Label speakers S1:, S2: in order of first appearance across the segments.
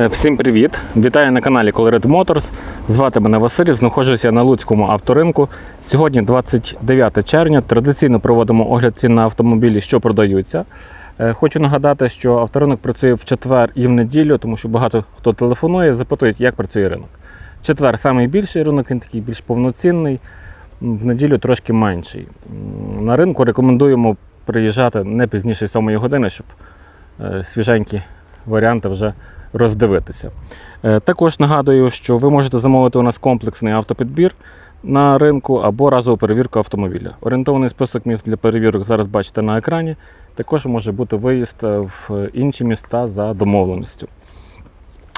S1: Е, Всім привіт! Вітаю на каналі Colored Motors. Звати мене Василь, знаходжуся на Луцькому авторинку. Сьогодні 29 червня. Традиційно проводимо огляд цін на автомобілі, що продаються. Е, Хочу нагадати, що авторинок працює в четвер і в неділю, тому що багато хто телефонує, запитують, як працює ринок. Четвер найбільший ринок, він такий більш повноцінний, в неділю трошки менший. На ринку рекомендуємо приїжджати не пізніше 7 години, щоб е, свіженькі варіанти вже роздивитися. Е, Також нагадую, що ви можете замовити у нас комплексний автопідбір на ринку або разову перевірку автомобіля. Орієнтований список міст для перевірок зараз бачите на екрані. Також може бути виїзд е, в інші міста за домовленістю.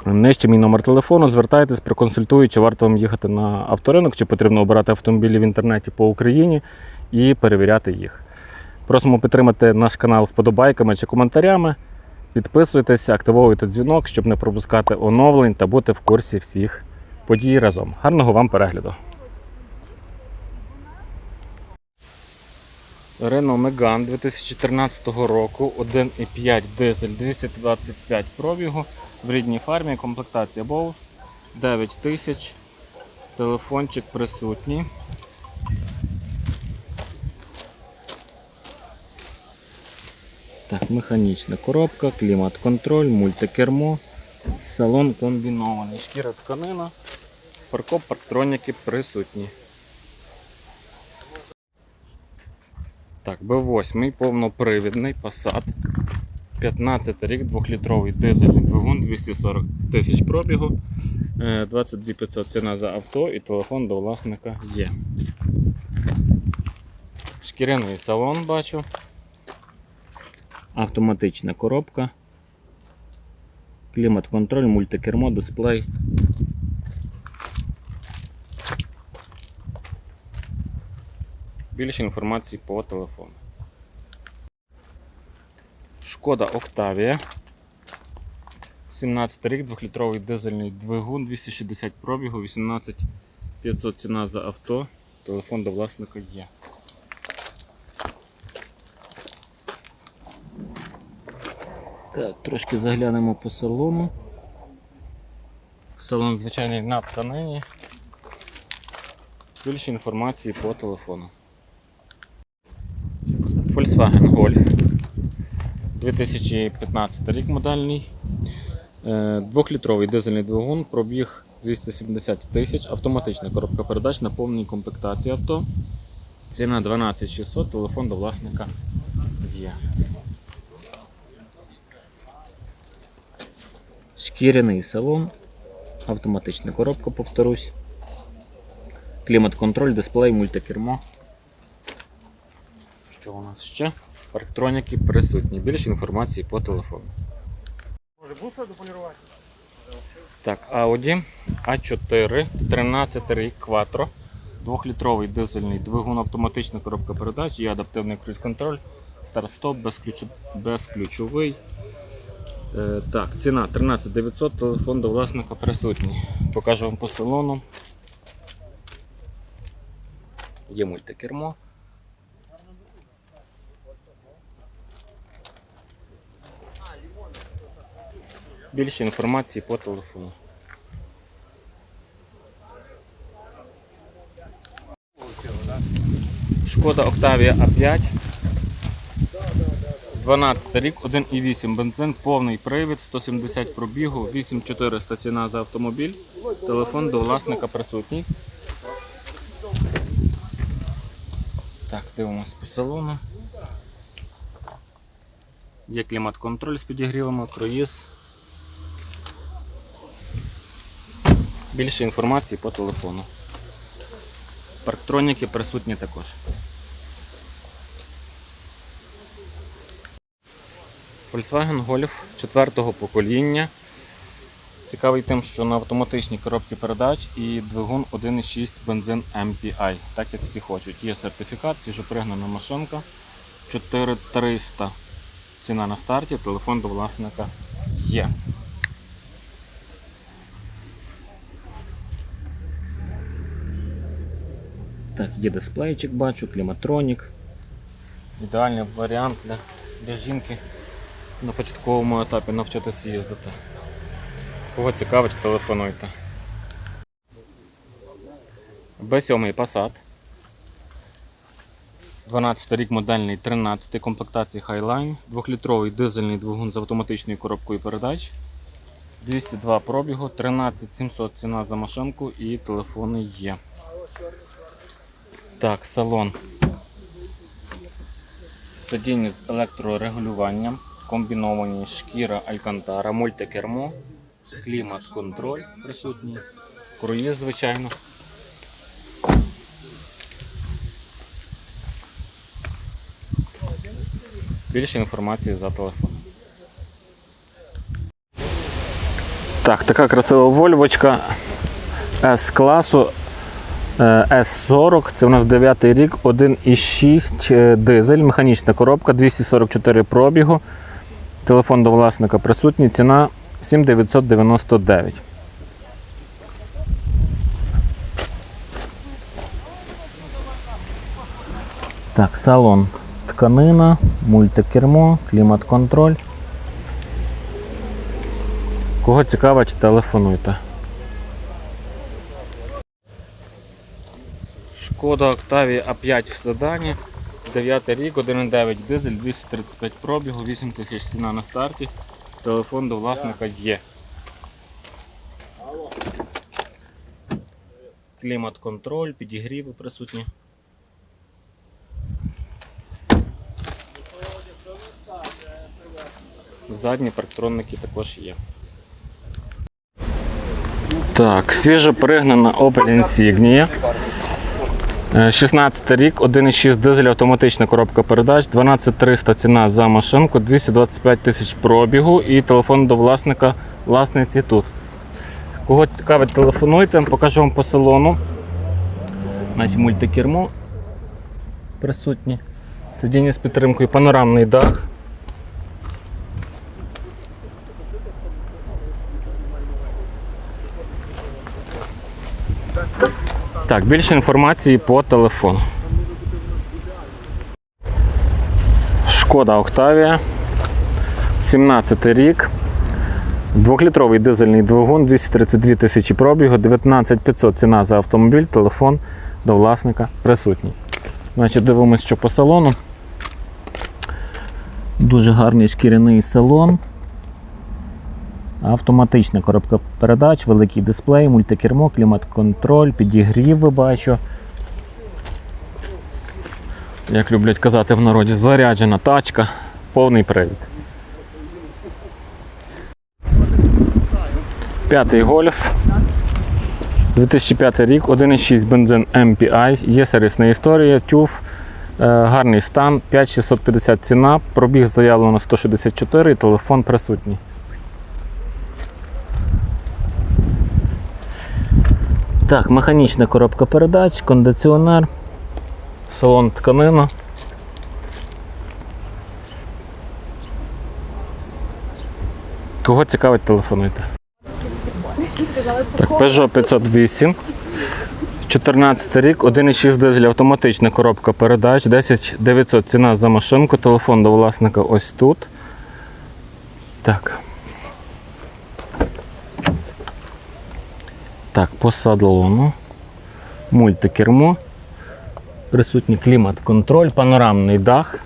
S1: Нижче мій номер телефону. Звертайтесь, проконсультую, чи варто вам їхати на авторинок, чи потрібно обирати автомобілі в інтернеті по Україні і перевіряти їх. Просимо підтримати наш канал вподобайками чи коментарями. Підписуйтесь, активовуйте дзвінок, щоб не пропускати оновлень та бути в курсі всіх подій разом. Гарного вам перегляду! Renault Megane 2014 року 1,5 дизель 225 пробігу в рідній фармі, комплектація Bose 9000, телефончик присутній. Так, механічна коробка, клімат-контроль, мультикермо, салон комбінований, шкіра тканина, паркоп, парктроніки присутні. Так, Б8 повнопривідний Passat. 15 рік, 2-літровий дизельний двигун, 240 тисяч пробігу, е, 22 500 ціна за авто і телефон до власника є. Шкіряний салон бачу. Автоматична коробка. Клімат-контроль, мультикермо, дисплей. Більше інформації по телефону. Шкода Октавія. 17 рік, 2-літровий дизельний двигун, 260 пробігу, 18 500 ціна за авто. Телефон до власника є. Так, трошки заглянемо по салону. Салон звичайний на тканині. Більше інформації по телефону. Volkswagen Golf. 2015 рік модельний. Е, Двохлітровий дизельний двигун, пробіг 270 тисяч, автоматична коробка передач на повній комплектації авто. Ціна 12600, телефон до власника є. Шкіряний салон, автоматична коробка, повторюсь. Клімат-контроль, дисплей, мультикермо. Що у нас ще? Парктроніки присутні. Більше інформації по телефону.
S2: Може буса дополірувати?
S1: Так, Audi A4, 13 рік Quattro, 2-літровий дизельний двигун, автоматична коробка передач, є адаптивний круїз-контроль, старт-стоп, безключ... безключовий. Е, так, ціна 13 900, телефон до власника присутній. Покажу вам по салону. Є мультикермо. Більше інформації по телефону. Шкода Octavia A5. 12 рік, 1,8 бензин, повний привід, 170 пробігу, 8400 ціна за автомобіль. Телефон до власника присутній. Так, дивимось по салону. Є клімат-контроль з підігрівами, круїз. Більше інформації по телефону. Парктроніки присутні також. Volkswagen Golf 4-го покоління. Цікавий тим, що на автоматичній коробці передач і двигун 1,6 бензин MPI, так як всі хочуть. Є сертифікат, свіжопригнана машинка. 4300 ціна на старті, телефон до власника є. Так, є дисплейчик, бачу, кліматронік. Ідеальний варіант для, для жінки на початковому етапі навчитися їздити. Кого цікавить, телефонуйте. Б7 Passat. 12 рік модельний 13 комплектації Highline, 2-літровий дизельний двигун з автоматичною коробкою передач. 202 пробігу, 13 700 ціна за машинку і телефони є. Так, салон. Сидіння з електрорегулюванням, комбіновані шкіра Алькантара, мультикермо, клімат контроль присутній, круїз, звичайно. Більше інформації за телефоном. Так, така красива вольвочка S класу е, S40. Це у нас 9 рік, 1,6 е, дизель, механічна коробка, 244 пробігу. Телефон до власника присутній, ціна 7999. Так, салон тканина, мультикермо, клімат-контроль. Кого цікавить, телефонуйте. Шкода Octavia A5 в седані. 9 рік, 1,9 дизель, 235 пробігу, 8 тисяч ціна на старті. Телефон до власника є. Клімат-контроль, підігріви присутні. Задні парктронники також є. Так, свіжо пригнана Opel Insignia. Е, 16 рік, 1,6 дизель, автоматична коробка передач, 12300 ціна за машинку, 225 тисяч пробігу і телефон до власника власниці тут. Кого цікавить, телефонуйте, покажу вам по салону. Значить, мультикермо присутні. Сидіння з підтримкою, панорамний дах. Так, більше інформації по телефону. Шкода Октавія. 17 рік. Двохлітровий дизельний двигун, 232 тисячі пробігу, 19500 ціна за автомобіль, телефон до власника присутній. Значить, дивимося, що по салону. Дуже гарний шкіряний салон. Автоматична коробка передач, великий дисплей, мультикермо, клімат-контроль, підігрів ви бачу. Як люблять казати в народі, заряджена тачка, повний привід. П'ятий гольф. 2005 рік, 1,6 бензин MPI, є сервісна історія, тюф, е, гарний стан, 5650 ціна, пробіг заявлено 164, телефон присутній. Так, механічна коробка передач, кондиціонер, салон тканина. Кого цікавить, телефонуйте. Так, Peugeot 508. 14 рік, 1,6 дизель, автоматична коробка передач, 10 900 ціна за машинку, телефон до власника ось тут. Так. Так, по салону. Мультикермо. Присутній клімат-контроль, панорамний дах.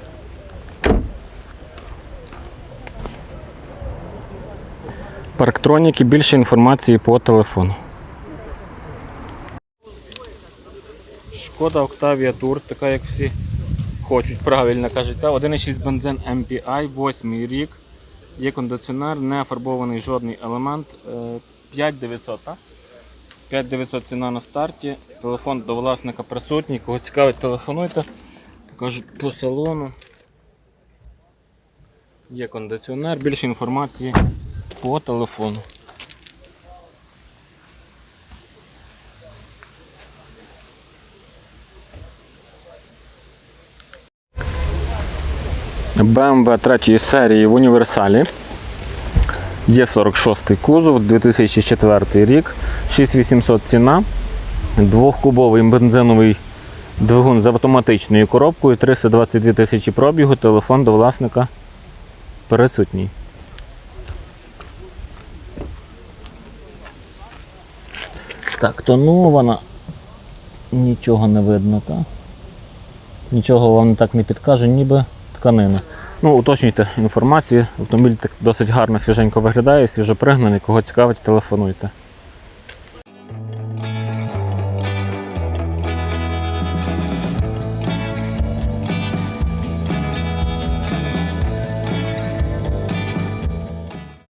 S1: Парктроніки, більше інформації по телефону. Шкода Octavia Tour, така як всі хочуть, правильно кажуть. Та 1,6 бензин MPI, 8 рік. Є кондиціонер, не фарбований жодний елемент. Е, 5900, так? 5900 ціна на старті. Телефон до власника присутній. Кого цікавить, телефонуйте. Покажуть по салону. Є кондиціонер, більше інформації по телефону. BMW 3 серії в універсалі. Є 46 кузов, 2004 рік, 6800 ціна, двохкубовий бензиновий двигун з автоматичною коробкою, 322 тисячі пробігу, телефон до власника присутній. Так, тонована. Нічого не видно, так? Нічого вам так не підкаже, ніби тканина. Ну, уточнюйте інформацію. Автомобіль так досить гарно свіженько виглядає, свіжопригнаний. Кого цікавить, телефонуйте.